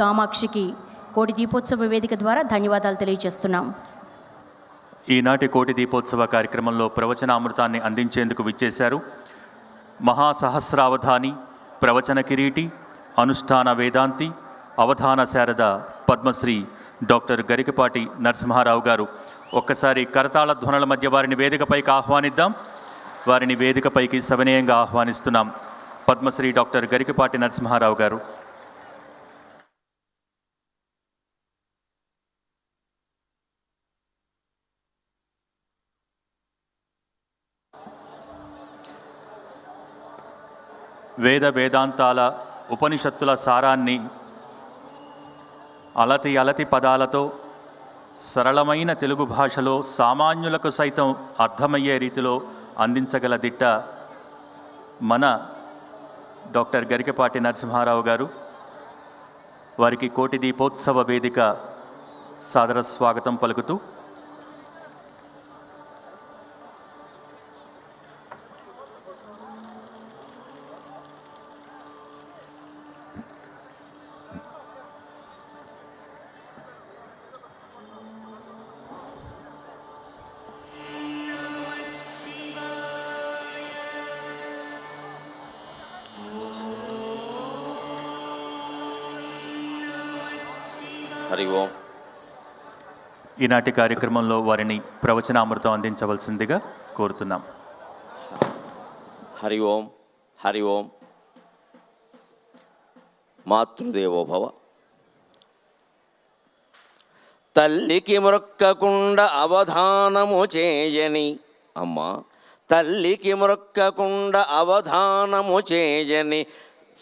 కామాక్షికి కోటి దీపోత్సవ వేదిక ద్వారా ధన్యవాదాలు తెలియజేస్తున్నాం. ఈనాటి కోటి దీపోత్సవ కార్యక్రమంలో ప్రవచనామృతాన్ని అందించేందుకు విచ్చేశారు మహాసహస్రావధాని ప్రవచన కిరీటి అనుష్ఠాన వేదాంతి అవధాన శారద పద్మశ్రీ డాక్టర్ గరికపాటి నరసింహారావు గారు. ఒక్కసారి కరతాళ ధ్వనుల మధ్య వారిని వేదికపైకి ఆహ్వానిద్దాం. వారిని వేదికపైకి సవినయంగా ఆహ్వానిస్తున్నాం పద్మశ్రీ డాక్టర్ గరికపాటి నరసింహారావు గారు. వేద వేదాంతాల ఉపనిషత్తుల సారాన్ని అలతి అలతి పదాలతో సరళమైన తెలుగు భాషలో సామాన్యులకు సైతం అర్థమయ్యే రీతిలో అందించగల దిట్ట మన డాక్టర్ గరికపాటి నరసింహారావు గారు. వారికి కోటి దీపోత్సవ వేదిక సాదర స్వాగతం పలుకుతూ ఈనాటి కార్యక్రమంలో వారిని ప్రవచనామృతం అందించవలసిందిగా కోరుతున్నాం. హరి ఓం హరి ఓం. మాతృదేవోభవ. తల్లికి మొరక్కకుండా అవధానము చేయని అమ్మా తల్లికి మొరక్కకుండా అవధానము చేయని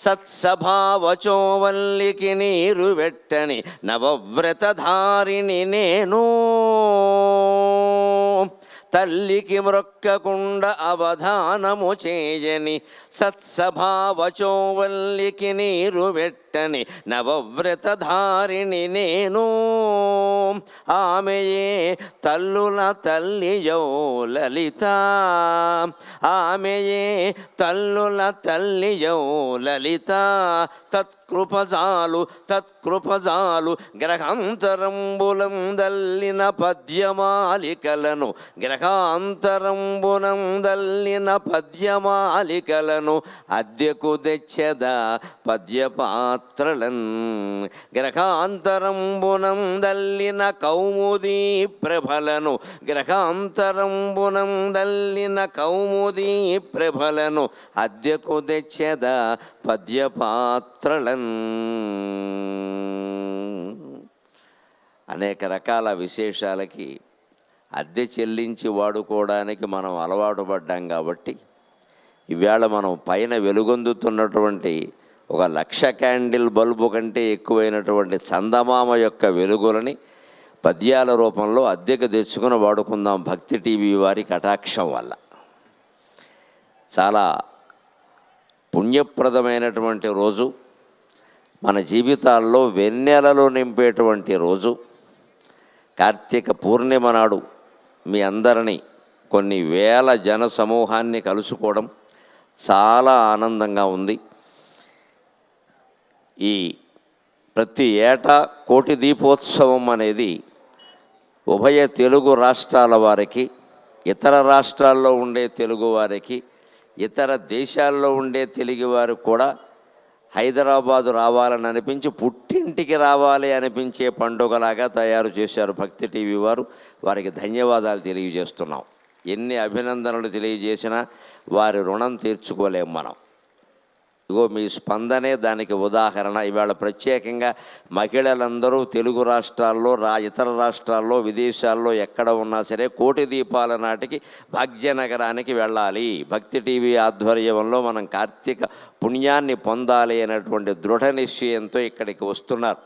సత్సభావచోవల్లికి నీరు వెట్టని నవవ్రతధారిణి నేను. తల్లికి మ్రొక్కకుండ అవధానము చేయని సత్సభావచోవల్లికి నీరు వెట్టని నవవ్రతధారిణి నేను. ఆమెయే తల్లుల తల్లియో లలిత. ఆమెయే తల్లుల తల్లియో లలిత. తత్కృపజాలు తత్కృపజాలు గ్రహాంతరంబులం దల్లిన పద్యమాలికలను గ్రహ దల్లిన పద్యమాలికలను అద్దెకు తెచ్చద పద్యపాత్రలన్. గ్రహాంతరంబునం దల్లిన కౌముదీ ప్రభలను గ్రహాంతరంబునం దల్లిన కౌముదీ ప్రభలను అద్దెకు తెచ్చద పద్యపాత్రలన్. అనేక రకాల విశేషాలకి అద్దె చెల్లించి వాడుకోవడానికి మనం అలవాటు పడ్డాం కాబట్టి ఈవేళ మనం పైన వెలుగొందుతున్నటువంటి ఒక లక్ష క్యాండిల్ బల్బు కంటే ఎక్కువైనటువంటి చందమామ యొక్క వెలుగులని పద్యాల రూపంలో అద్దెకు తెచ్చుకుని వాడుకుందాం భక్తి టీవీ వారి కటాక్షం వల్ల. చాలా పుణ్యప్రదమైనటువంటి రోజు మన జీవితాల్లో వెన్నెలలో నింపేటువంటి రోజు కార్తీక పూర్ణిమ నాడు మీ అందరినీ కొన్ని వేల జన సమూహాన్ని కలుసుకోవడం చాలా ఆనందంగా ఉంది. ఈ ప్రతి ఏటా కోటి దీపోత్సవం అనేది ఉభయ తెలుగు రాష్ట్రాల వారికి ఇతర రాష్ట్రాల్లో ఉండే తెలుగు వారికి ఇతర దేశాల్లో ఉండే తెలుగు వారు కూడా హైదరాబాదు రావాలని అనిపించి పుట్టింటికి రావాలి అనిపించే పండుగలాగా తయారు చేశారు భక్తి టీవీ వారు. వారికి ధన్యవాదాలు తెలియజేస్తున్నాం. ఎన్ని అభినందనలు తెలియజేసినా వారి రుణం తీర్చుకోలేం మనం. ఇగో మీ స్పందనే దానికి ఉదాహరణ. ఇవాళ ప్రత్యేకంగా మహిళలందరూ తెలుగు రాష్ట్రాల్లో రా ఇతర రాష్ట్రాల్లో విదేశాల్లో ఎక్కడ ఉన్నా సరే కోటి దీపాల నాటికి భాగ్యనగరానికి వెళ్ళాలి. భక్తి టీవీ ఆధ్వర్యంలో మనం కార్తీక పుణ్యాన్ని పొందాలి అనేటువంటి దృఢ నిశ్చయంతో ఇక్కడికి వస్తున్నారు.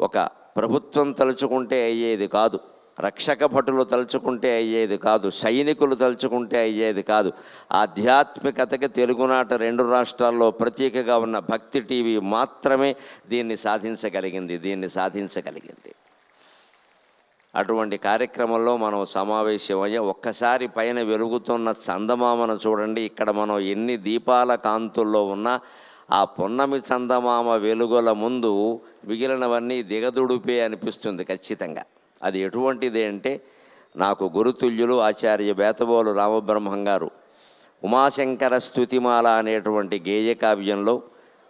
ఒక ప్రభుత్వం తలుచుకుంటే అయ్యేది కాదు. రక్షక భటులు తలుచుకుంటే అయ్యేది కాదు సైనికులు తలుచుకుంటే అయ్యేది కాదు. ఆధ్యాత్మికతకి తెలుగునాట రెండు రాష్ట్రాల్లో ప్రత్యేకగా ఉన్న భక్తి టీవీ మాత్రమే దీన్ని సాధించగలిగింది దీన్ని సాధించగలిగింది. అటువంటి కార్యక్రమంలో మనం సమావేశమయ్యే ఒక్కసారి పైన వెలుగుతున్న చందమామను చూడండి. ఇక్కడ మనం ఎన్ని దీపాల కాంతుల్లో ఉన్నా ఆ పున్నమి చందమామ వెలుగుల ముందు మిగిలినవన్నీ దిగదుడిపే అనిపిస్తుంది ఖచ్చితంగా. అది ఎటువంటిది అంటే నాకు గురుతుల్యులు ఆచార్య బేతబోలు రామబ్రహ్మం గారు ఉమాశంకర స్తుతిమాల అనేటువంటి గేయ కావ్యంలో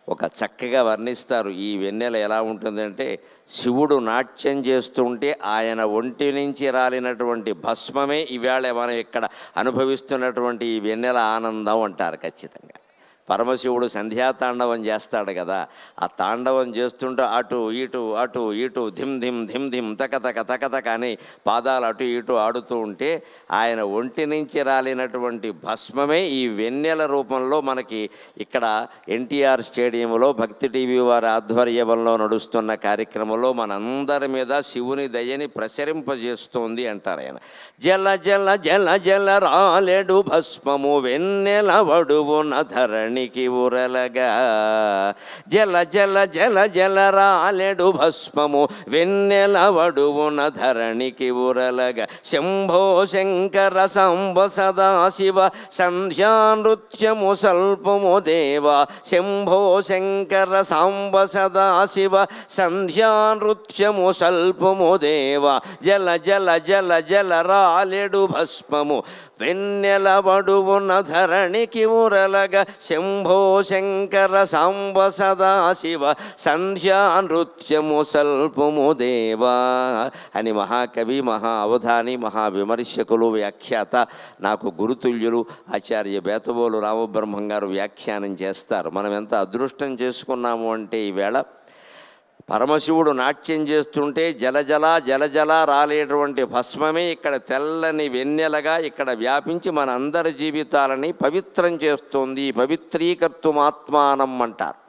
ఒక చక్కగా వర్ణిస్తారు. ఈ వెన్నెల ఎలా ఉంటుందంటే శివుడు నాట్యం చేస్తుంటే ఆయన ఒంటి నుంచి రాలినటువంటి భస్మమే ఈవేళ మనం ఇక్కడ అనుభవిస్తున్నటువంటి ఈ వెన్నెల ఆనందం అంటారు ఖచ్చితంగా. పరమశివుడు సంధ్యాతాండవం చేస్తాడు కదా ఆ తాండవం చేస్తుంటే అటు ఇటు అటు ఇటు ధిమ్ ధిమ్ ధిమ్ ధిమ్ తక తక తక తక అని పాదాలు అటు ఇటు ఆడుతూ ఉంటే ఆయన ఒంటి నుంచి రాలినటువంటి భస్మమే ఈ వెన్నెల రూపంలో మనకి ఇక్కడ ఎన్టీఆర్ స్టేడియంలో భక్తి టీవీ వారి ఆధ్వర్యంలో నడుస్తున్న కార్యక్రమంలో మనందరి మీద శివుని దయని ప్రసరింపజేస్తోంది అంటారు ఆయన. జల జల జల జల రాలేడు భస్మము వెన్నెల వడువున ధరణికి ఉరలగా జల జల జల జల రాలెడు భస్మము వెన్నెల వడువున ధరణికి ఉరలగా శంభో శంకర సాంబ సదాశివ సంధ్యా నృత్యము స్వల్పము దేవ. శంభో శంకర సాంబ సదాశివ సంధ్యా నృత్యము స్వల్పము దేవ. జల జల జల జల రాలెడు భస్మము వెన్నెలబడువున ధరణికి ఉరలగ శంభో శంకర సాంబ సదాశివ సంధ్యా నృత్యము సల్పము దేవా అని మహాకవి మహా అవధాని మహా విమర్శకులు వ్యాఖ్యాత నాకు గురుతుల్యులు ఆచార్య బేతబోలు రామబ్రహ్మం గారు వ్యాఖ్యానం చేస్తారు. మనం ఎంత అదృష్టం చేసుకున్నాము అంటే ఈవేళ పరమశివుడు నాట్యం చేస్తుంటే జలజల జలజల రాలేటువంటి భస్మమే ఇక్కడ తెల్లని వెన్నెలగా ఇక్కడ వ్యాపించి మన అందరి జీవితాలని పవిత్రం చేస్తుంది. పవిత్రీకర్తుమాత్మానం అంటారు.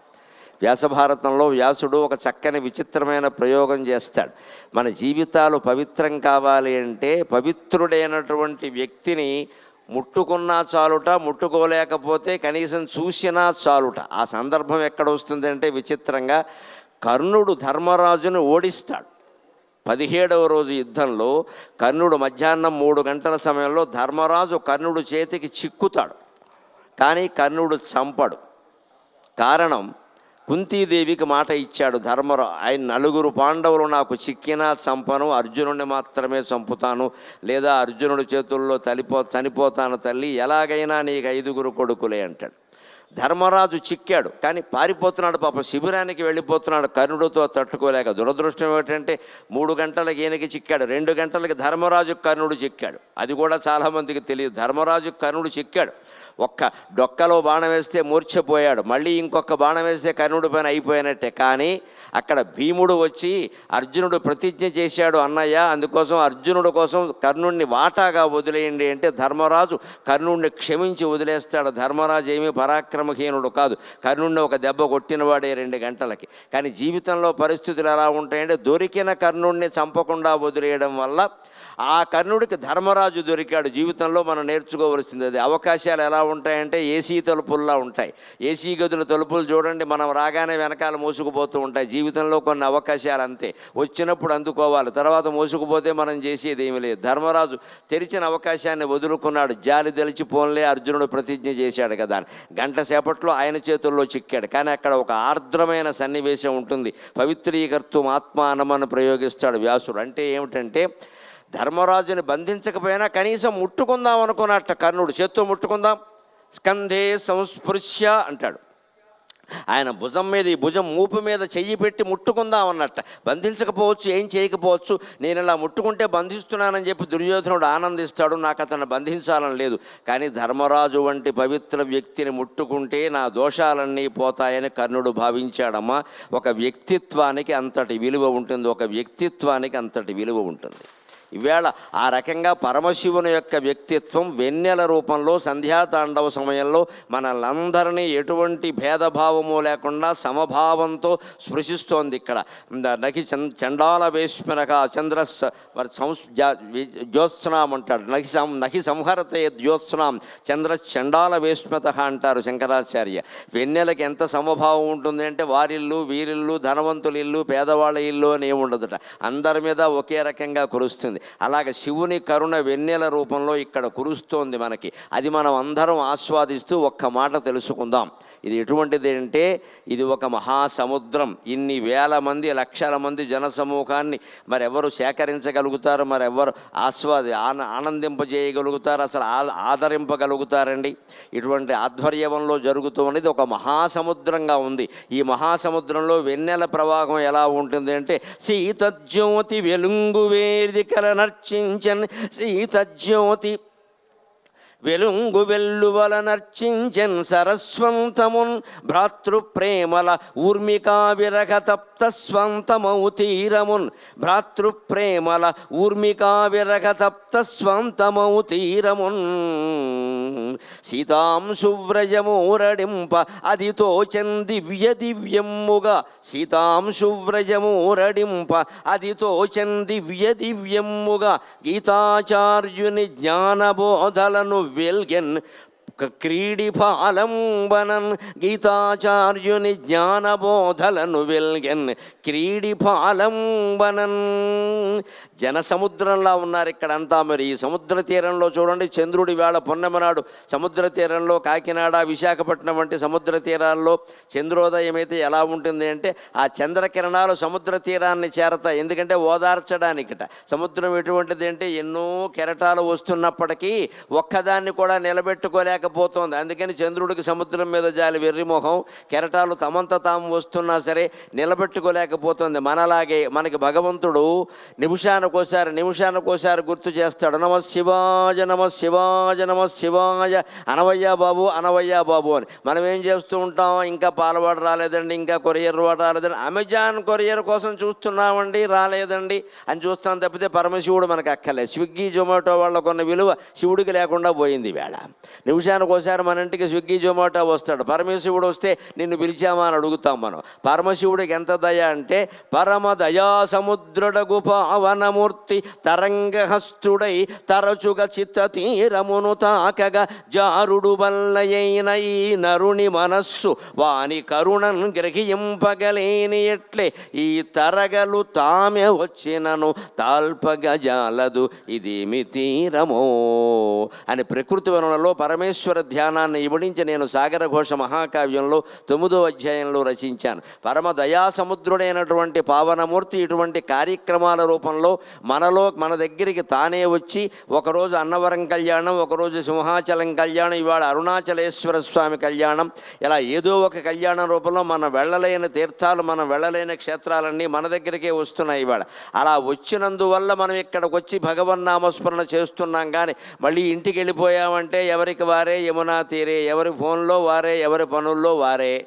వ్యాసభారతంలో వ్యాసుడు ఒక చక్కని విచిత్రమైన ప్రయోగం చేస్తాడు. మన జీవితాలు పవిత్రం కావాలి అంటే పవిత్రుడైనటువంటి వ్యక్తిని ముట్టుకున్నా చాలుట ముట్టుకోలేకపోతే కనీసం చూసినా చాలుట. ఆ సందర్భం ఎక్కడ వస్తుందంటే విచిత్రంగా కర్ణుడు ధర్మరాజును ఓడిస్తాడు. పదిహేడవ రోజు యుద్ధంలో కర్ణుడు మధ్యాహ్నం మూడు గంటల సమయంలో ధర్మరాజు కర్ణుడు చేతికి చిక్కుతాడు. కానీ కర్ణుడు చంపడు. కారణం కుంతీదేవికి మాట ఇచ్చాడు ధర్మరా ఆయన నలుగురు పాండవులు నాకు చిక్కినా చంపను అర్జునుడిని మాత్రమే చంపుతాను లేదా అర్జునుడి చేతుల్లో తలిపో చనిపోతాను తల్లి ఎలాగైనా నీకు ఐదుగురు కొడుకులే అంటాడు. ధర్మరాజు చిక్కాడు. కానీ పారిపోతున్నాడు పాప. శిబిరానికి వెళ్ళిపోతున్నాడు. కర్ణుడితో తట్టుకోలేక. దురదృష్టం ఏమిటంటే మూడు గంటలకు ఈయనకి చిక్కాడు. రెండు గంటలకి ధర్మరాజు కర్ణుడు చిక్కాడు. అది కూడా చాలామందికి తెలియదు. ధర్మరాజు కర్ణుడు చిక్కాడు. ఒక్క డొక్కలో బాణం వేస్తే మూర్ఛపోయాడు. మళ్ళీ ఇంకొక బాణం వేస్తే కర్ణుడి పైన అయిపోయినట్టే. కానీ అక్కడ భీముడు వచ్చి అర్జునుడు ప్రతిజ్ఞ చేశాడు అన్నయ్య అందుకోసం అర్జునుడు కోసం కర్ణుడిని వాటాగా వదిలేయండి అంటే ధర్మరాజు కర్ణుడిని క్షమించి వదిలేస్తాడు. ధర్మరాజు ఏమీ పరాక్రమహీనుడు కాదు. కర్ణుడిని ఒక దెబ్బ కొట్టినవాడే రెండు గంటలకి. కానీ జీవితంలో పరిస్థితులు ఎలా ఉంటాయంటే దొరికిన కర్ణుడిని చంపకుండా వదిలేయడం వల్ల ఆ కర్ణుడికి ధర్మరాజు దొరికాడు. జీవితంలో మనం నేర్చుకోవలసింది అది. అవకాశాలు ఎలా ఉంటాయంటే ఏసీ తలుపుల్లా ఉంటాయి. ఏసీ గదుల తలుపులు చూడండి మనం రాగానే వెనకాల మోసుకుపోతూ ఉంటాయి. జీవితంలో కొన్ని అవకాశాలు అంతే. వచ్చినప్పుడు అందుకోవాలి. తర్వాత మోసుకుపోతే మనం చేసేది ఏమీ లేదు. ధర్మరాజు తెరిచిన అవకాశాన్ని వదులుకున్నాడు. జాలి తెలిచి పోన్లే అర్జునుడు ప్రతిజ్ఞ చేశాడు కదా అని. గంట సేపట్లో ఆయన చేతుల్లో చిక్కాడు. కానీ అక్కడ ఒక ఆర్ద్రమైన సన్నివేశం ఉంటుంది. పవిత్రీకర్తం ఆత్మానమని ప్రయోగిస్తాడు వ్యాసుడు. అంటే ఏమిటంటే ధర్మరాజుని బంధించకపోయినా కనీసం ముట్టుకుందాం అనుకున్నట్ట కర్ణుడు చేత్తో ముట్టుకుందాం. స్కంధే సంస్పృశ్య అంటాడు. ఆయన భుజం మీద ఈ భుజం మూపు మీద చెయ్యి పెట్టి ముట్టుకుందాం అన్నట్ట. బంధించకపోవచ్చు ఏం చేయకపోవచ్చు నేను ఇలా ముట్టుకుంటే బంధిస్తున్నానని చెప్పి దుర్యోధనుడు ఆనందిస్తాడు నాకు అతను బంధించాలని లేదు. కానీ ధర్మరాజు వంటి పవిత్ర వ్యక్తిని ముట్టుకుంటే నా దోషాలన్నీ పోతాయని కర్ణుడు భావించాడమ్మా. ఒక వ్యక్తిత్వానికి అంతటి విలువ ఉంటుంది ఒక వ్యక్తిత్వానికి అంతటి విలువ ఉంటుంది. ఈవేళ ఆ రకంగా పరమశివుని యొక్క వ్యక్తిత్వం వెన్నెల రూపంలో సంధ్యాతాండవ సమయంలో మనలందరినీ ఎటువంటి భేదభావము లేకుండా సమభావంతో స్పృశిస్తోంది ఇక్కడ. నకి చం చండాల వేష్మనక చంద్ర సంస్ జ్యోత్స్నాం అంటాడు నకి సం నకి సంహరతే జ్యోత్స్నాం చంద్ర చండాల వేష్మత అంటారు శంకరాచార్య. వెన్నెలకి ఎంత సమభావం ఉంటుంది అంటే వారిల్లు వీరిల్లు ధనవంతుల ఇల్లు పేదవాళ్ళ ఇల్లు అని ఏమి ఉండదుట అందరి మీద ఒకే రకంగా కురుస్తుంది. అలాగే శివుని కరుణ వెన్నెల రూపంలో ఇక్కడ కురుస్తోంది మనకి. అది మనం అందరం ఆస్వాదిస్తూ ఒక్క మాట తెలుసుకుందాం. ఇది ఎటువంటిది అంటే ఇది ఒక మహాసముద్రం. ఇన్ని వేల మంది లక్షల మంది జన సమూహాన్ని మరెవరు సేకరించగలుగుతారు? మరెవరు ఆస్వాది ఆన ఆనందింపజేయగలుగుతారు? అసలు ఆదరింపగలుగుతారండి? ఇటువంటి ఆధ్వర్యంలో జరుగుతున్నది ఒక మహాసముద్రంగా ఉంది. ఈ మహాసముద్రంలో వెన్నెల ప్రవాహం ఎలా ఉంటుంది అంటే సీతజ్యోతి వెలుంగు వేదికల నర్చించన్ సీత జ్యోతి వెలుంగు వెల్లువల నర్చించెన్ సరస్వంతమున్ భ్రాతృప్రేమల ఊర్మికా విరగతప్త స్వంతమౌ తీరమున్ భ్రాతృప్రేమల ఊర్మికా విరగతప్త స్వంతమౌ తీరమున్ సీతాంశువ్రజమూరడింప అది తోచన్ దివ్య దివ్యమ్ముగా సీతాంశువ్రజమూరడింప అది తోచన్ దివ్య దివ్యమ్ముగా గీతాచార్యుని జ్ఞానబోధలను వెల్గెన్ క- క్రీడిఫాలంబనన్ గీతాచార్యుని జ్ఞానబోధలను వెల్గెన్ క్రీడిఫాలంబనన్. జన సముద్రంలా ఉన్నారు ఇక్కడంతా మరి. ఈ సముద్ర తీరంలో చూడండి చంద్రుడి వేళ పొన్నమనాడు సముద్ర తీరంలో కాకినాడ విశాఖపట్నం వంటి సముద్ర తీరాల్లో చంద్రోదయం అయితే ఎలా ఉంటుంది అంటే ఆ చంద్రకిరణాలు సముద్ర తీరాన్ని చేరతాయి. ఎందుకంటే ఓదార్చడానికిట. సముద్రం ఎటువంటిది అంటే ఎన్నో కెరటాలు వస్తున్నప్పటికీ ఒక్కదాన్ని కూడా నిలబెట్టుకోలేక నిలబెట్టుకోలేకపోతుంది అందుకని చంద్రుడికి సముద్రం మీద జాలి వెర్రిమొహం కెరటాలు తమంత తాము వస్తున్నా సరే నిలబెట్టుకోలేకపోతుంది. మనలాగే మనకి భగవంతుడు నిమిషానికోసారి నిమిషానికోసారి గుర్తు చేస్తాడు. నమ శివాజ నమ శివాజ నమ శివాజ అనవయ్యా బాబు అనవయ్యా బాబు అని. మనం ఏం చేస్తూ ఉంటాం? ఇంకా పాలవాడు రాలేదండి ఇంకా కొరియర్ వాడు రాలేదండి. అమెజాన్ కొరియర్ కోసం చూస్తున్నామండి రాలేదండి అని చూస్తాం తప్పితే పరమశివుడు మనకు అక్కర్లేదు. స్విగ్గీ జొమాటో వాళ్ళకున్న విలువ శివుడికి లేకుండా పోయింది వేళ. నిమిషానికి ఒకసారి మన ఇంటికి స్విగ్గీ జొమాటో వస్తాడు. పరమశివుడు వస్తే నిన్ను పిలిచామా అని అడుగుతాం మనం. పరమశివుడికి ఎంత దయ అంటే పరమ దయా సముద్రుడగు పావనమూర్తి తరంగహస్తుడై తరచుగా చిత్త తీరమును తాకగా జారుడు వల్లయైన ఈ నరుని మనస్సు వాని కరుణను గ్రహింపగలేని ఎట్లే ఈ తరగలు తామె వచ్చినను తాల్పగా జాలదు. ఇదేమి తీరమో అని ప్రకృతి వనరులలో పరమేశ్వర ధ్యానాన్ని ఇవడించి నేను సాగర ఘోష మహాకావ్యంలో తొమ్మిదో అధ్యాయంలో రచించాను. పరమ దయా సముద్రుడైనటువంటి పావనమూర్తి ఇటువంటి కార్యక్రమాల రూపంలో మనలో మన దగ్గరికి తానే వచ్చి ఒకరోజు అన్నవరం కళ్యాణం ఒకరోజు సింహాచలం కళ్యాణం ఇవాళ అరుణాచలేశ్వర స్వామి కళ్యాణం ఇలా ఏదో ఒక కళ్యాణం రూపంలో మనం వెళ్ళలేని తీర్థాలు మనం వెళ్ళలేని క్షేత్రాలన్నీ మన దగ్గరికే వస్తున్నాయి ఇవాళ. అలా వచ్చినందువల్ల మనం ఇక్కడికి వచ్చి భగవన్నామస్మరణ చేస్తున్నాం కానీ మళ్ళీ ఇంటికి వెళ్ళిపోయామంటే ఎవరికి వారే యమునా తీరే ఎవరి ఫోన్లో వారే ఎవరి పనుల్లో వారే.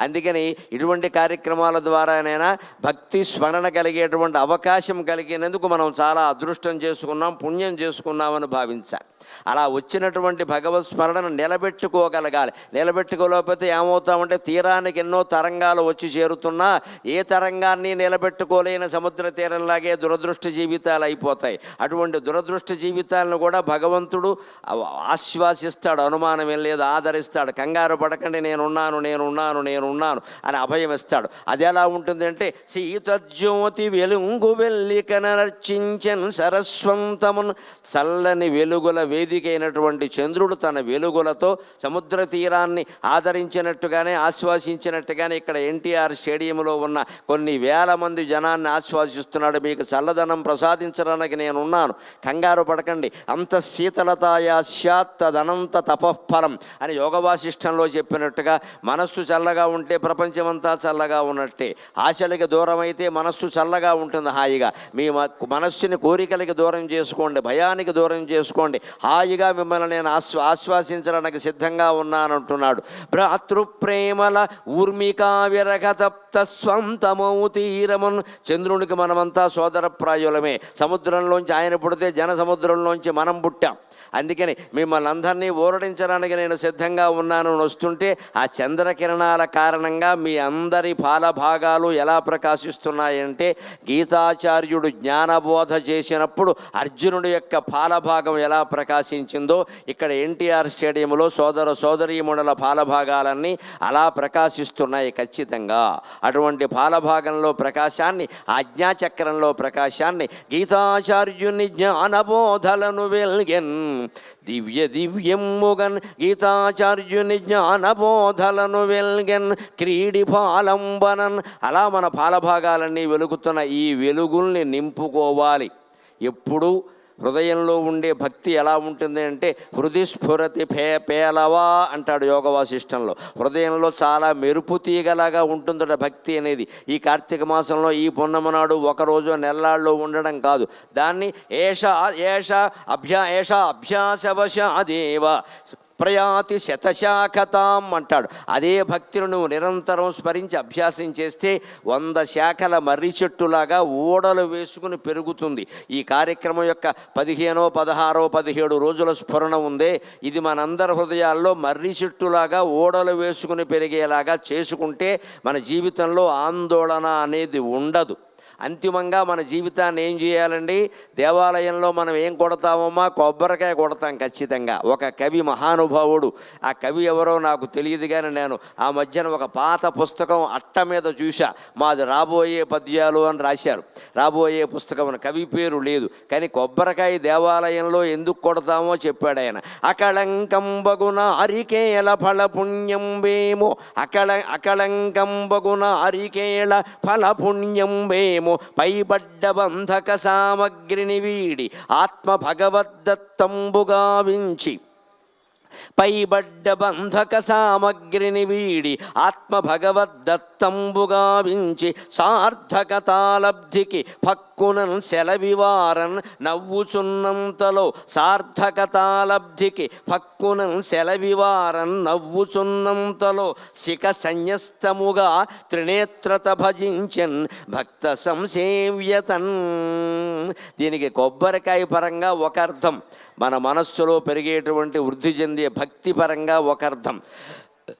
అందుకని ఇటువంటి కార్యక్రమాల ద్వారానైనా భక్తి స్మరణ కలిగేటువంటి అవకాశం కలిగినందుకు మనం చాలా అదృష్టం చేసుకున్నాం పుణ్యం చేసుకున్నామని భావించాలి. అలా వచ్చినటువంటి భగవత్ స్మరణను నిలబెట్టుకోగలగాలి. నిలబెట్టుకోలేకపోతే ఏమవుతామంటే తీరానికి ఎన్నో తరంగాలు వచ్చి చేరుతున్నా ఏ తరంగాన్ని నిలబెట్టుకోలేని సముద్ర తీరంలాగే దురదృష్ట జీవితాలు అయిపోతాయి. అటువంటి దురదృష్ట జీవితాలను కూడా భగవంతుడు ఆశ్వాసిస్తాడు అనుమానం ఏం లేదు ఆదరిస్తాడు. కంగారు పడకండి నేనున్నాను నేనున్నాను నేనున్నాను అని అభయం ఇస్తాడు. అది ఎలా ఉంటుందంటే సీతజ్యోతి వెలుంగు వెళ్ళికన నర్చించన్ సరస్వంతమున్ చల్లని వెలుగుల వేదిక అయినటువంటి చంద్రుడు తన వెలుగులతో సముద్ర తీరాన్ని ఆదరించినట్టుగానే ఆశ్వాసించినట్టుగానే ఇక్కడ ఎన్టీఆర్ స్టేడియంలో ఉన్న కొన్ని వేల మంది జనాన్ని ఆశ్వాసిస్తున్నాడు. మీకు చల్లదనం ప్రసాదించడానికి నేను ఉన్నాను కంగారు పడకండి. అంత శీతలతాయా స్యాత్ తదనంత తపఃఫలం అని యోగవాసిష్టంలో చెప్పినట్టుగా మనస్సు చల్లగా ఉంటే ప్రపంచమంతా చల్లగా ఉన్నట్టే. ఆశలకి దూరం అయితే మనస్సు చల్లగా ఉంటుంది హాయిగా. మీ మనస్సుని కోరికలకి దూరం చేసుకోండి. భయానికి దూరం చేసుకోండి. హాయిగా మిమ్మల్ని నేను ఆశ్వ ఆశ్వాసించడానికి సిద్ధంగా ఉన్నానంటున్నాడు. భ్రాతృప్రేమల ఊర్మికా విరగత తప్త స్వంతమౌ తీరమున్. చంద్రునికి మనమంతా సోదరప్రాయులమే. సముద్రంలోంచి ఆయన పుడితే జన సముద్రంలోంచి మనం పుట్టాం. అందుకని మిమ్మల్ని అందరినీ ఊరడించడానికి నేను సిద్ధంగా ఉన్నాను వస్తుంటే ఆ చంద్రకిరణాల కారణంగా మీ అందరి పాలభాగాలు ఎలా ప్రకాశిస్తున్నాయంటే గీతాచార్యుడు జ్ఞానబోధ చేసినప్పుడు అర్జునుడి యొక్క పాలభాగం ఎలా ప్రకాశించిందో ఇక్కడ ఎన్టీఆర్ స్టేడియంలో సోదర సోదరీమణుల పాలభాగాలన్నీ అలా ప్రకాశిస్తున్నాయి ఖచ్చితంగా. అటువంటి పాలభాగంలో ప్రకాశాన్ని ఆజ్ఞాచక్రంలో ప్రకాశాన్ని గీతాచార్యుని జ్ఞానబోధలను వెల్గెన్. దివ్య దివ్యమ్ముగన్ గీతాచార్యుని జ్ఞానబోధలను వెల్గెన్. క్రీడి పాలంబనన్. అలా మన పాలభాగాలన్నీ వెలుగుతున్న ఈ వెలుగుల్ని నింపుకోవాలి. ఎప్పుడూ హృదయంలో ఉండే భక్తి ఎలా ఉంటుంది అంటే హృదిస్ఫురతి పే పేలవా అంటాడు యోగ వాసిష్టంలో హృదయంలో చాలా మెరుపు తీగలాగా ఉంటుందట భక్తి అనేది. ఈ కార్తీక మాసంలో ఈ పున్నమ నాడు ఒకరోజు నెల్లాళ్ళు ఉండడం కాదు. దాన్ని ఏష ఏష అభ్యా ఏష అభ్యాసవశాదేవ ప్రయాతి శతశాఖతాం అంటాడు. అదే భక్తిని నువ్వు నిరంతరం స్మరించి అభ్యాసం చేస్తే వంద శాఖల మర్రి చెట్టులాగా ఓడలు వేసుకుని పెరుగుతుంది. ఈ కార్యక్రమం యొక్క పదిహేనో పదహారో పదిహేడు రోజుల స్ఫురణ ఉందే. ఇది మనందరి హృదయాల్లో మర్రి చెట్టులాగా ఓడలు వేసుకుని పెరిగేలాగా చేసుకుంటే మన జీవితంలో ఆందోళన అనేది ఉండదు. అంతిమంగా మన జీవితాన్ని ఏం చేయాలండి? దేవాలయంలో మనం ఏం కొడతామమ్మా? కొబ్బరికాయ కొడతాం ఖచ్చితంగా. ఒక కవి మహానుభావుడు. ఆ కవి ఎవరో నాకు తెలియదు కానీ నేను ఆ మధ్యన ఒక పాత పుస్తకం అట్ట మీద చూశా. మాది రాబోయే పద్యాలు అని రాశారు. రాబోయే పుస్తకం కవి పేరు లేదు. కానీ కొబ్బరికాయ దేవాలయంలో ఎందుకు కొడతామో చెప్పాడు ఆయన. అకళంకంబగున అరికేల ఫల పుణ్యం వేమో అకళ అకళంకంబగున అరికేళ ఫల పుణ్యం వేమో పైబడ్డ బంధక సామగ్రిని వీడి ఆత్మ భగవద్దత్తంబుగావించి పైబడ్డ బంధక సామగ్రిని వీడి ఆత్మ భగవద్దత్తంబుగావించి సార్థకతాలబ్ధికి పక్కునన్ సెలవివారన్ నవ్వుచున్నంతలో సార్థకతాలబ్ధికి పక్కునన్ సెలవివారన్ నవ్వుచున్నంతలో శిఖ సంయస్తముగా త్రినేత్రత భజించన్ భక్త సంసేవ్యతన్ దీనికి కొబ్బరికాయ పరంగా ఒక అర్థం. మన మనస్సులో పెరిగేటువంటి వృద్ధి చెందే భక్తి పరంగా ఒక అర్థం.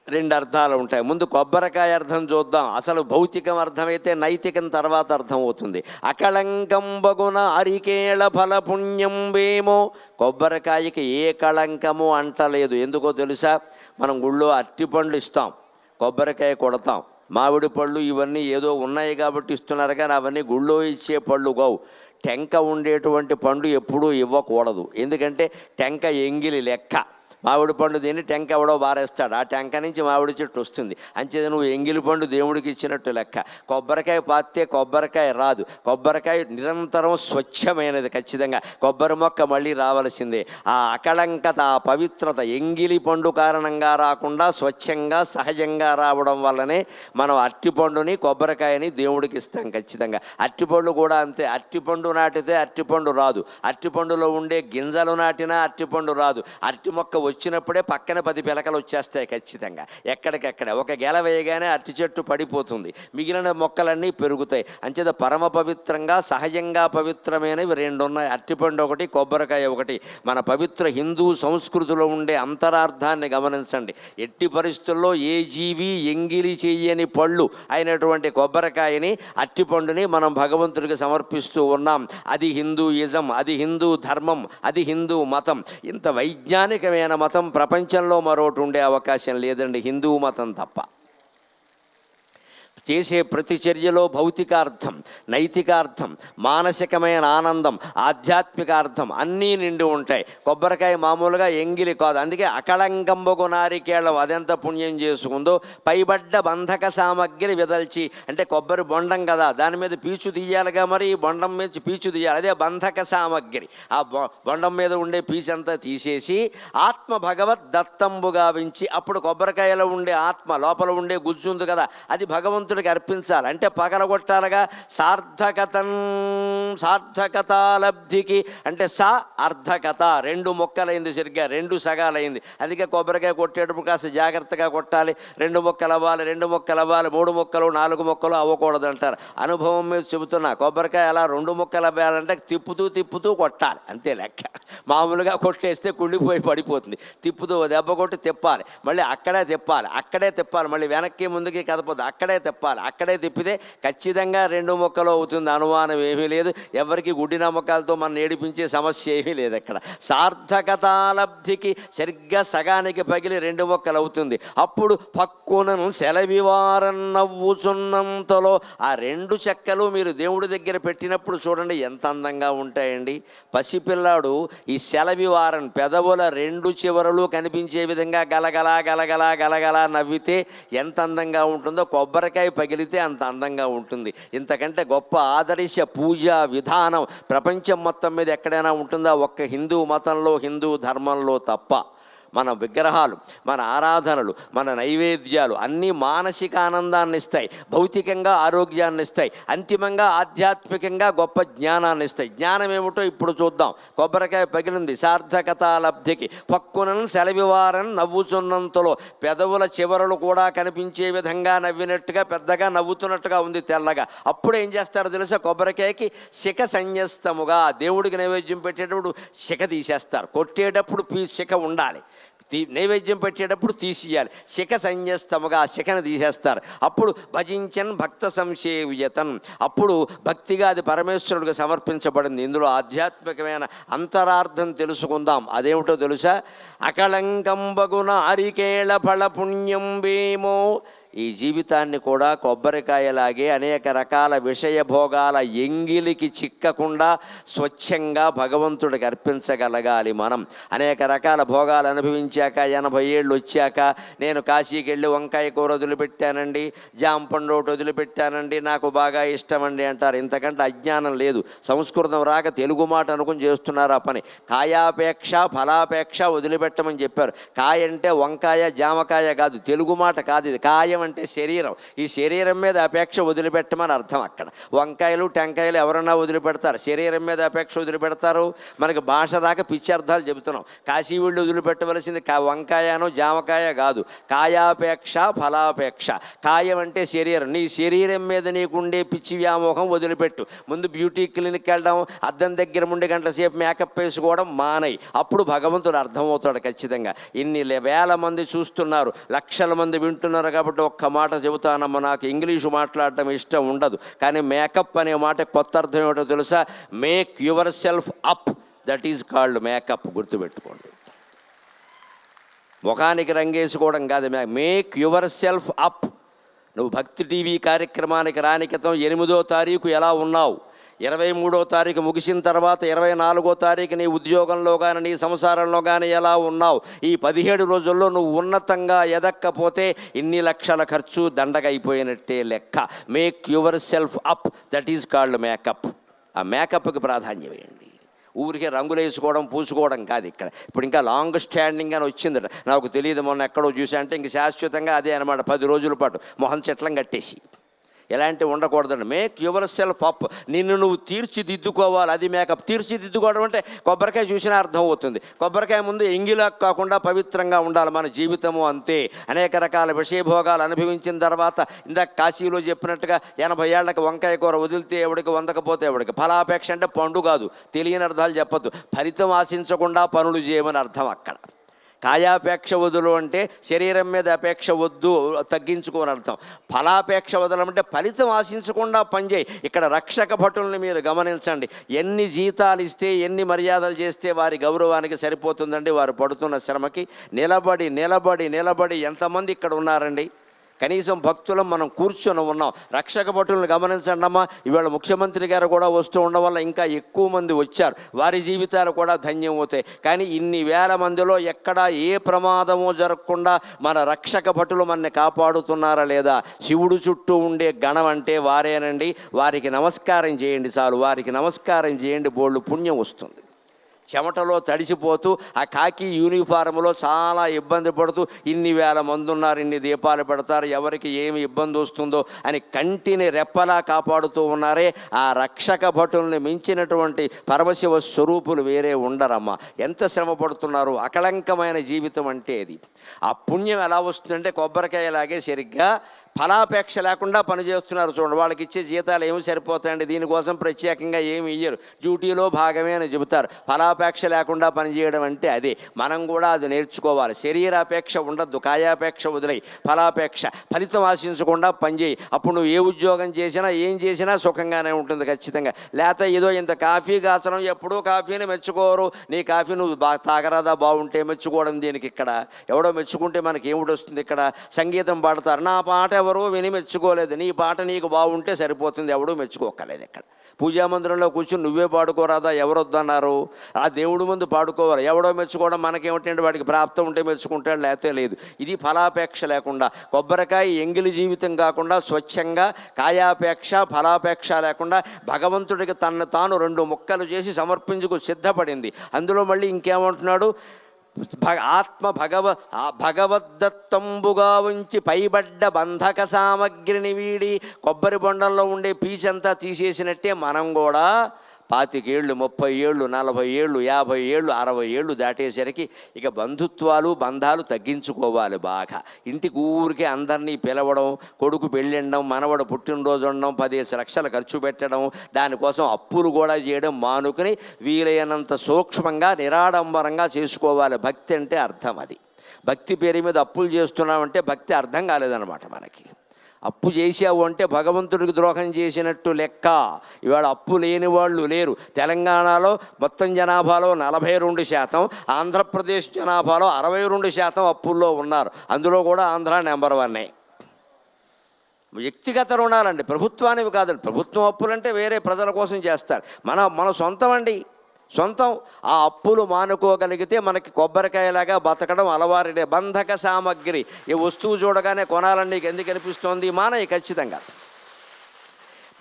రెండు అర్థాలు ఉంటాయి. ముందు కొబ్బరికాయ అర్థం చూద్దాం. అసలు భౌతికం అర్థమైతే నైతికం తర్వాత అర్థం అవుతుంది అకళంకంబగున అరికేళ ఫల పుణ్యం వేమో కొబ్బరికాయకి ఏ కళంకము అంటలేదు. ఎందుకో తెలుసా? మనం గుళ్ళో అరటిపండ్లు ఇస్తాం. కొబ్బరికాయ కొడతాం. మామిడి పళ్ళు ఇవన్నీ ఏదో ఉన్నాయి కాబట్టి ఇస్తున్నారు కానీ అవన్నీ గుళ్ళో ఇచ్చే పళ్ళు కావు. టెంక ఉండేటువంటి పండు ఎప్పుడూ ఇవ్వకూడదు. ఎందుకంటే టెంక ఎంగిలి లెక్క. మామిడి పండు తిని టెంక ఎవడో బారేస్తాడు. ఆ టెంక నుంచి మామిడి చెట్టు వస్తుంది. అంచేది నువ్వు ఎంగిలి పండు దేవుడికి ఇచ్చినట్టు లెక్క. కొబ్బరికాయ పాతే కొబ్బరికాయ రాదు. కొబ్బరికాయ నిరంతరం స్వచ్ఛమైనది ఖచ్చితంగా. కొబ్బరి మొక్క మళ్ళీ రావలసిందే. ఆ అకళంకత ఆ పవిత్రత ఎంగిలి పండు కారణంగా రాకుండా స్వచ్ఛంగా సహజంగా రావడం వల్లనే మనం అరటిపండుని కొబ్బరికాయని దేవుడికి ఇస్తాం ఖచ్చితంగా. అరటిపండు కూడా అంతే. అరటిపండు నాటితే అరటిపండు రాదు. అరటిపండులో ఉండే గింజలు నాటినా అరటిపండు రాదు. అరటి మొక్క వచ్చినప్పుడే పక్కన పది పిలకలు వచ్చేస్తాయి ఖచ్చితంగా. ఎక్కడికెక్కడ. ఒక గెల వేయగానే అరటి చెట్టు పడిపోతుంది. మిగిలిన మొక్కలన్నీ పెరుగుతాయి. అంచేత పరమ పవిత్రంగా సహజంగా పవిత్రమైనవి రెండు ఉన్నాయి. అరటిపండు ఒకటి కొబ్బరికాయ ఒకటి. మన పవిత్ర హిందూ సంస్కృతిలో ఉండే అంతరార్థాన్ని గమనించండి. ఎట్టి పరిస్థితుల్లో ఏ జీవి ఎంగిలి చెయ్యని పళ్ళు అయినటువంటి కొబ్బరికాయని అట్టిపండుని మనం భగవంతుడికి సమర్పిస్తూ ఉన్నాం. అది హిందూయిజం అది హిందూ ధర్మం అది హిందూ మతం. ఇంత వైజ్ఞానికమైన మతం ప్రపంచంలో మరోటి ఉండే అవకాశం లేదండి. హిందూ మతం తప్ప. చేసే ప్రతి చర్యలో భౌతికార్థం నైతికార్థం మానసికమైన ఆనందం ఆధ్యాత్మికార్థం అన్నీ నిండి ఉంటాయి. కొబ్బరికాయ మామూలుగా ఎంగిలి కాదు. అందుకే అకళంకంబగు నారికేళం అదెంత పుణ్యం చేసుకుందో పైబడ్డ బంధక సామగ్రి విదల్చి అంటే కొబ్బరి బొండం కదా దాని మీద పీచు తీయాలిగా మరి ఈ బొండం మీద పీచు తీయాలి. అదే బంధక సామగ్రి. ఆ బొ- బొండం మీద ఉండే పీచు అంతా తీసేసి ఆత్మ భగవత్ దత్తంబు గావించి అప్పుడు కొబ్బరికాయలో ఉండే ఆత్మ లోపల ఉండే గుజ్జు ఉంది కదా అది భగవంతుడు భగవంతుడికి అర్పించాలి. అంటే పగలగొట్టాలగా సార్థకతం సార్థకతాలబ్ధికి. అంటే సా అర్ధకత రెండు మొక్కలైంది సరిగ్గా రెండు సగాలైంది. అందుకే కొబ్బరికాయ కొట్టేటప్పుడు కాస్త జాగ్రత్తగా కొట్టాలి. రెండు మొక్కలు అవ్వాలి రెండు మొక్కలు అవ్వాలి మూడు మొక్కలు నాలుగు మొక్కలు అవ్వకూడదు అంటారు. అనుభవం మీద చెబుతున్నా కొబ్బరికాయ అలా రెండు మొక్కలు అవ్వాలంటే తిప్పుతూ తిప్పుతూ కొట్టాలి. అంతే లెక్క. మామూలుగా కొట్టేస్తే కుళ్ళిపోయి పడిపోతుంది. తిప్పుతూ దెబ్బ కొట్టి తిప్పాలి. మళ్ళీ అక్కడే తిప్పాలి. అక్కడే తిప్పాలి. మళ్ళీ వెనక్కి ముందుకి కదపోద్దు. అక్కడే తిప్పాలి. తిప్పాలి అక్కడే తిప్పితే ఖచ్చితంగా రెండు మొక్కలు అవుతుంది. అనుమానం ఏమీ లేదు. ఎవరికి గుడ్డి నమ్మకాలతో మనం ఏడిపించే సమస్య ఏమీ లేదు అక్కడ. సార్థకతాలబ్ధికి సరిగ్గా సగానికి పగిలి రెండు మొక్కలు అవుతుంది. అప్పుడు పక్కునను సెలవివారం నవ్వుచున్నంతలో ఆ రెండు చెక్కలు మీరు దేవుడి దగ్గర పెట్టినప్పుడు చూడండి ఎంత అందంగా ఉంటాయండి. పసిపిల్లాడు ఈ సెలవివారం పెదవుల రెండు చివరలు కనిపించే విధంగా గలగలా గలగలా గలగలా నవ్వితే ఎంత అందంగా ఉంటుందో. కొబ్బరికాయ పగిలితే అంత అందంగా ఉంటుంది. ఇంతకంటే గొప్ప ఆదర్శ పూజా విధానం ప్రపంచం మొత్తం మీద ఎక్కడైనా ఉంటుందా? ఒక్క హిందూ మతంలో హిందూ ధర్మంలో తప్ప. మన విగ్రహాలు మన ఆరాధనలు మన నైవేద్యాలు అన్నీ మానసిక ఆనందాన్ని ఇస్తాయి భౌతికంగా ఆరోగ్యాన్ని ఇస్తాయి అంతిమంగా ఆధ్యాత్మికంగా గొప్ప జ్ఞానాన్ని ఇస్తాయి. జ్ఞానం ఏమిటో ఇప్పుడు చూద్దాం. కొబ్బరికాయ పగిలింది సార్థకత లబ్ధికి. పక్కునను సెలవివారని నవ్వుచున్నంతలో పెదవుల చివరలు కూడా కనిపించే విధంగా నవ్వినట్టుగా పెద్దగా నవ్వుతున్నట్టుగా ఉంది తెల్లగా. అప్పుడు ఏం చేస్తారో తెలుసా? కొబ్బరికాయకి శిఖ సంయస్తముగా దేవుడికి నైవేద్యం పెట్టేటప్పుడు శిఖ తీసేస్తారు. కొట్టేటప్పుడు పీ శిఖ ఉండాలి. తీ నైవేద్యం పెట్టేటప్పుడు తీసియాలి శిఖ సంజస్తముగా శిఖను తీసేస్తారు. అప్పుడు భజించన్ భక్త సంశేవియతన్ అప్పుడు భక్తిగా అది పరమేశ్వరుడికి సమర్పించబడింది. ఇందులో ఆధ్యాత్మికమైన అంతరార్థం తెలుసుకుందాం. అదేమిటో తెలుసా? అకళంకంబగున అరికేళ ఫల పుణ్యం వేమో ఈ జీవితాన్ని కూడా కొబ్బరికాయలాగే అనేక రకాల విషయ భోగాల ఎంగిలికి చిక్కకుండా స్వచ్ఛంగా భగవంతుడికి అర్పించగలగాలి మనం. అనేక రకాల భోగాలు అనుభవించాక ఎనభై ఏళ్ళు వచ్చాక నేను కాశీకి వెళ్ళి వంకాయ కూర వదిలిపెట్టానండి జాంపండు ఒకటి వదిలిపెట్టానండి నాకు బాగా ఇష్టమండి అంటారు. ఇంతకంటే అజ్ఞానం లేదు. సంస్కృతం రాక తెలుగు మాట అనుకుని చేస్తున్నారు ఆ పని. కాయాపేక్ష ఫలాపేక్ష వదిలిపెట్టమని చెప్పారు. కాయ అంటే వంకాయ జామకాయ కాదు తెలుగు మాట కాదు ఇది. కాయం అంటే శరీరం. ఈ శరీరం మీద అపేక్ష వదిలిపెట్టమని అర్థం అక్కడ. వంకాయలు టెంకాయలు ఎవరన్నా వదిలిపెడతారు. శరీరం మీద అపేక్ష వదిలిపెడతారు. మనకి భాష రాక పిచ్చి అర్థాలు చెబుతున్నాం. కాశీ వీళ్ళు వదిలిపెట్టవలసింది కా వంకాయనో జామకాయ కాదు. కాయాపేక్ష ఫలాపేక్ష. కాయం అంటే శరీరం. నీ శరీరం మీద నీకుండే పిచ్చి వ్యామోహం వదిలిపెట్టు. ముందు బ్యూటీ క్లినిక్ వెళ్ళడం అద్దం దగ్గర ఉండి గంటల సేపు మేకప్ వేసుకోవడం మానయి. అప్పుడు భగవంతుడు అర్థమవుతాడు ఖచ్చితంగా. ఇన్ని వేల మంది చూస్తున్నారు. లక్షల మంది వింటున్నారు కాబట్టి ఒక్క మాట చెబుతానమ్మా నాకు ఇంగ్లీషు మాట్లాడటం ఇష్టం ఉండదు. కానీ మేకప్ అనే మాట కొత్త అర్థం ఏమిటో తెలుసా? Make your self up that is called makeup గుర్తుపెట్టుకోండి. ముఖానికి రంగేసుకోవడం కాదు. మేక్ యువర్ సెల్ఫ్ అప్ నువ్వు భక్తి టీవీ కార్యక్రమానికి రాని క్రితం ఎనిమిదో తారీఖు ఎలా ఉన్నావు? ఇరవై మూడో తారీఖు ముగిసిన తర్వాత ఇరవై నాలుగో తారీఖు నీ ఉద్యోగంలో కానీ నీ సంసారంలో కానీ ఎలా ఉన్నావు? ఈ పదిహేడు రోజుల్లో నువ్వు ఉన్నతంగా ఎదక్కపోతే ఇన్ని లక్షల ఖర్చు దండగ అయిపోయినట్టే లెక్క. Make your self up that is called makeup ఆ మేకప్కి ప్రాధాన్యం వేయండి ఊరికే రంగులు వేసుకోవడం పూసుకోవడం కాదు ఇక్కడ. ఇప్పుడు ఇంకా లాంగ్ స్టాండింగ్ అని వచ్చిందట నాకు తెలియదు మొన్న ఎక్కడో చూసా అంటే ఇంక శాశ్వతంగా అదే అనమాట పది రోజుల పాటు మొహం చెట్లం కట్టేసి. ఎలాంటివి ఉండకూడదండి. మేక్ యువర్ సెల్ఫ్ అప్ నిన్ను నువ్వు తీర్చిదిద్దుకోవాలి. అది మేకప్ తీర్చిదిద్దుకోవడం అంటే కొబ్బరికాయ చూసినా అర్థం అవుతుంది. కొబ్బరికాయ ముందు ఎంగిలా కాకుండా పవిత్రంగా ఉండాలి మన జీవితము అంతే. అనేక రకాల విషయభోగాలు అనుభవించిన తర్వాత ఇందాక కాశీలో చెప్పినట్టుగా ఎనభై ఏళ్ళకి వంకాయ కూర వదిలితే ఎవడికి వందకపోతే ఎవడికి. ఫలాపేక్ష అంటే పండు కాదు. తెలియని అర్థాలు చెప్పద్దు. ఫలితం ఆశించకుండా పనులు చేయమని అర్థం అక్కడ. కాయాపేక్ష వదులు అంటే శరీరం మీద అపేక్ష వద్దు తగ్గించుకోని అర్థం. ఫలాపేక్ష వదలమంటే ఫలితం ఆశించకుండా పనిచేయి. ఇక్కడ రక్షక భటుల్ని మీరు గమనించండి. ఎన్ని జీతాలు ఇస్తే ఎన్ని మర్యాదలు చేస్తే వారి గౌరవానికి సరిపోతుందండి. వారు పడుతున్న శ్రమకి నిలబడి నిలబడి నిలబడి ఎంతమంది ఇక్కడ ఉన్నారండి? కనీసం భక్తులం మనం కూర్చొని ఉన్నాం. రక్షక భటులను గమనించండి అమ్మా ఇవాళ ముఖ్యమంత్రి గారు కూడా వస్తూ ఉండడం వల్ల ఇంకా ఎక్కువ మంది వచ్చారు. వారి జీవితాలు కూడా ధన్యం అవుతాయి. కానీ ఇన్ని వేల మందిలో ఎక్కడా ఏ ప్రమాదము జరగకుండా మన రక్షక భటులు మనని కాపాడుతున్నారా లేదా? శివుడు చుట్టూ ఉండే గణం అంటే వారేనండి. వారికి నమస్కారం చేయండి చాలు. వారికి నమస్కారం చేయండి బోళ్ళు పుణ్యం వస్తుంది. చెమటలో తడిసిపోతూ ఆ కాకి యూనిఫారంలో చాలా ఇబ్బంది పడుతూ ఇన్ని వేల మంది ఉన్నారు ఇన్ని దీపాలు పెడతారు ఎవరికి ఏమి ఇబ్బంది వస్తుందో అని కంటిని రెప్పలా కాపాడుతూ ఉన్నారే ఆ రక్షక భటుల్ని మించినటువంటి పరమశివ స్వరూపులు వేరే ఉండరమ్మా. ఎంత శ్రమ పడుతున్నారు అకళంకమైన జీవితం అంటే అది. ఆ పుణ్యం ఎలా వస్తుందంటే కొబ్బరికాయలాగే సరిగ్గా ఫలాపేక్ష లేకుండా పనిచేస్తున్నారు చూడండి. వాళ్ళకి ఇచ్చే జీతాలు ఏమి సరిపోతాయండి? దీనికోసం ప్రత్యేకంగా ఏమి ఇయ్యరు. డ్యూటీలో భాగమే అని చెబుతారు. ఫలాపేక్ష లేకుండా పనిచేయడం అంటే అదే. మనం కూడా అది నేర్చుకోవాలి. శరీరాపేక్ష ఉండద్దు కాయాపేక్ష వదిలేయి. ఫలాపేక్ష ఫలితం ఆశించకుండా పనిచేయి అప్పుడు నువ్వు ఏ ఉద్యోగం చేసినా ఏం చేసినా సుఖంగానే ఉంటుంది ఖచ్చితంగా. లేకపోతే ఏదో ఇంత కాఫీ కాచడం ఎప్పుడూ కాఫీని మెచ్చుకోరు. నీ కాఫీ నువ్వు బాగా తాగరాదా బాగుంటే మెచ్చుకోవడం దీనికి ఇక్కడ? ఎవడో మెచ్చుకుంటే మనకి ఏమిటి వస్తుంది ఇక్కడ? సంగీతం పాడతారు. నా పాట ఎవరూ విని మెచ్చుకోలేదు. నీ పాట నీకు బాగుంటే సరిపోతుంది. ఎవడూ మెచ్చుకోకలేదు ఇక్కడ. పూజా మందిరంలో కూర్చుని నువ్వే పాడుకోరాదా? ఎవరు వద్దన్నారు ఆ దేవుడి ముందు పాడుకోవాలి. ఎవడో మెచ్చుకోవడం మనకేమిటంటే వాడికి ప్రాప్తం ఉంటే మెచ్చుకుంటాడు లేకపోతే లేదు. ఇది ఫలాపేక్ష లేకుండా. కొబ్బరికాయ ఎంగిలి జీవితం కాకుండా స్వచ్ఛంగా కాయాపేక్ష ఫలాపేక్ష లేకుండా భగవంతుడికి తనను తాను రెండు ముక్కలు చేసి సమర్పించుకు సిద్ధపడింది. అందులో మళ్ళీ ఇంకేమంటున్నాడు? ఆత్మ భగవ భగవద్దత్తంబుగా ఉంచి పైబడ్డ బంధక సామగ్రిని వీడి కొబ్బరి బొండంలో ఉండే పీచంతా తీసేసినట్టే మనం కూడా పాతికేళ్ళు ముప్పై ఏళ్ళు నలభై ఏళ్ళు యాభై ఏళ్ళు అరవై ఏళ్ళు దాటేసరికి ఇక బంధుత్వాలు బంధాలు తగ్గించుకోవాలి బాగా. ఇంటికి ఊరికే అందరినీ పిలవడం కొడుకు పెళ్ళిండడం మనవడు పుట్టినరోజు ఉండడం పదిహేను లక్షలు ఖర్చు పెట్టడం దానికోసం అప్పులు కూడా చేయడం మానుకుని వీలైనంత సూక్ష్మంగా నిరాడంబరంగా చేసుకోవాలి. భక్తి అంటే అర్థం అది. భక్తి పేరు మీద అప్పులు చేస్తున్నామంటే భక్తి అర్థం కాలేదన్నమాట మనకి. అప్పు చేసావు అంటే భగవంతుడికి ద్రోహం చేసినట్టు లెక్క. ఇవాళ అప్పు లేని వాళ్ళు లేరు. తెలంగాణలో మొత్తం జనాభాలో నలభై రెండు శాతం ఆంధ్రప్రదేశ్ జనాభాలో అరవై రెండు శాతం అప్పుల్లో ఉన్నారు. అందులో కూడా ఆంధ్ర నెంబర్ వన్నే. వ్యక్తిగత రుణాలండి ప్రభుత్వానివి కాదండి. ప్రభుత్వం అప్పులంటే వేరే ప్రజల కోసం చేస్తారు. మన మన సొంతం అండి సొంతం. ఆ అప్పులు మానుకోగలిగితే మనకి కొబ్బరికాయలాగా బతకడం అలవారిడే బంధక సామగ్రి. ఈ వస్తువు చూడగానే కొనాలని నీకు ఎందుకు అనిపిస్తోంది? మానయ్య ఖచ్చితంగా.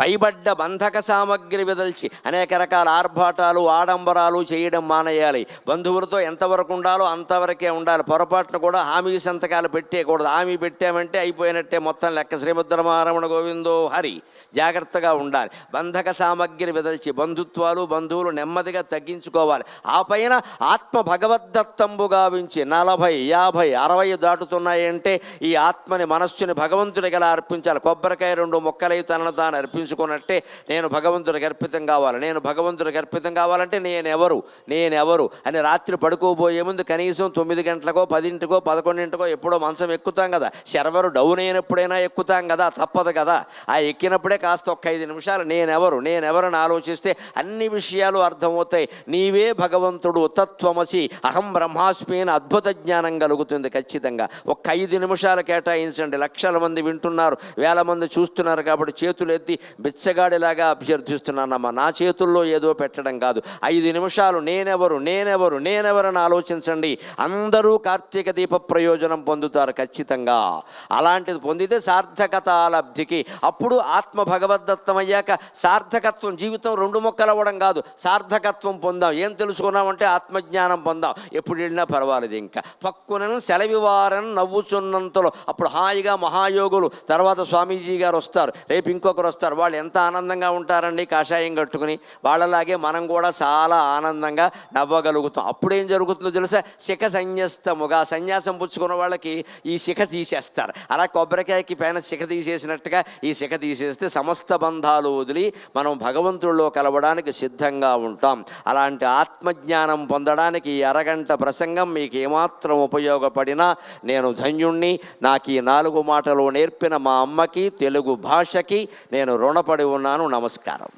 పైబడ్డ బంధక సామగ్రి విదల్చి అనేక రకాల ఆర్భాటాలు ఆడంబరాలు చేయడం మానేయాలి. బంధువులతో ఎంతవరకు ఉండాలో అంతవరకే ఉండాలి. పొరపాటున కూడా హామీ సంతకాలు పెట్టేయకూడదు. హామీ పెట్టామంటే అయిపోయినట్టే మొత్తం లెక్క. శ్రీముద్రమారమణ గోవిందో హరి. జాగ్రత్తగా ఉండాలి. బంధక సామగ్రి విదల్చి బంధుత్వాలు బంధువులు నెమ్మదిగా తగ్గించుకోవాలి. ఆ పైన ఆత్మ భగవద్దత్తంబు గావించి నలభై యాభై అరవై దాటుతున్నాయంటే ఈ ఆత్మని మనస్సుని భగవంతుడికి ఎలా అర్పించాలి. కొబ్బరికాయ రెండు మొక్కలై తనను తాను అర్పించుకున్నట్టే నేను భగవంతుడికి అర్పితం కావాలి. నేను భగవంతుడికి అర్పితం కావాలంటే నేనెవరు? నేనెవరు? అని రాత్రి పడుకోబోయే ముందు కనీసం తొమ్మిది గంటలకో పదింటికో పదకొండింటికో ఎప్పుడో మంచం ఎక్కుతాం కదా. సర్వరు డౌన్ అయినప్పుడైనా ఎక్కుతాం కదా. తప్పదు కదా. ఆ ఎక్కినప్పుడే కాస్త ఒక్క ఐదు నిమిషాలు. నేనెవరు? నేనెవరని ఆలోచిస్తే అన్ని విషయాలు అర్థమవుతాయి. నీవే భగవంతుడు తత్వమసి అహం బ్రహ్మాస్మి అని అద్భుత జ్ఞానం కలుగుతుంది ఖచ్చితంగా. ఒక్క ఐదు నిమిషాలు కేటాయించండి. లక్షల మంది వింటున్నారు వేల మంది చూస్తున్నారు కాబట్టి చేతులు ఎత్తి బిచ్చగాడిలాగా అభ్యర్థిస్తున్నానమ్మా నా చేతుల్లో ఏదో పెట్టడం కాదు. ఐదు నిమిషాలు. నేనెవరు? నేనెవరు? నేనెవరని ఆలోచించండి. అందరూ కార్తీక దీప ప్రయోజనం పొందుతారు ఖచ్చితంగా. అలాంటిది పొందితే సార్థకత లబ్ధికి. అప్పుడు ఆత్మభ భగవద్దత్తం అయ్యాక సార్థకత్వం జీవితం రెండు మొక్కలు అవ్వడం కాదు. సార్థకత్వం పొందాం ఏం తెలుసుకున్నామంటే ఆత్మజ్ఞానం పొందాం ఎప్పుడు వెళ్ళినా పర్వాలేదు ఇంకా. పక్కునను సెలవివారని నవ్వుచున్నంతలో అప్పుడు హాయిగా మహాయోగులు తర్వాత స్వామీజీ గారు వస్తారు. రేపు ఇంకొకరు వస్తారు. వాళ్ళు ఎంత ఆనందంగా ఉంటారండి కాషాయం కట్టుకుని. వాళ్ళలాగే మనం కూడా చాలా ఆనందంగా నవ్వగలుగుతాం. అప్పుడేం జరుగుతుందో తెలుసా? శిఖ సన్యస్తముగా సన్యాసం పుచ్చుకున్న వాళ్ళకి ఈ శిఖ తీసేస్తారు. అలా కొబ్బరికాయకి పైన శిఖ తీసేసినట్టుగా ఈ శిఖ తీసేస్తే సమస్త బంధాలు వదిలి మనం భగవంతుడిలో కలవడానికి సిద్ధంగా ఉంటాం. అలాంటి ఆత్మజ్ఞానం పొందడానికి ఈ అరగంట ప్రసంగం మీకు ఏమాత్రం ఉపయోగపడినా నేను ధన్యుణ్ణి. నాకు ఈ నాలుగు మాటలు నేర్పిన మా అమ్మకి తెలుగు భాషకి నేను రుణపడి ఉన్నాను. నమస్కారం.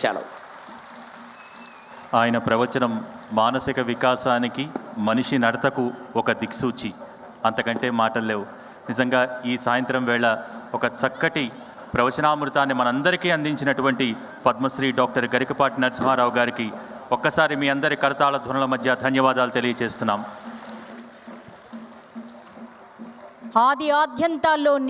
సెలవు. ఆయన ప్రవచనం మానసిక వికాసానికి మనిషి నడతకు ఒక దిక్సూచి. అంతకంటే మాటలు లేవు. నిజంగా ఈ సాయంత్రం వేళ ఒక చక్కటి ప్రవచనామృతాన్ని మనందరికీ అందించినటువంటి పద్మశ్రీ డాక్టర్ గరికపాటి నరసింహారావు గారికి ఒక్కసారి మీ అందరి కరతాళ ధ్వనుల మధ్య ధన్యవాదాలు తెలియజేస్తున్నాం. ఆది ఆద్యంతాల్లో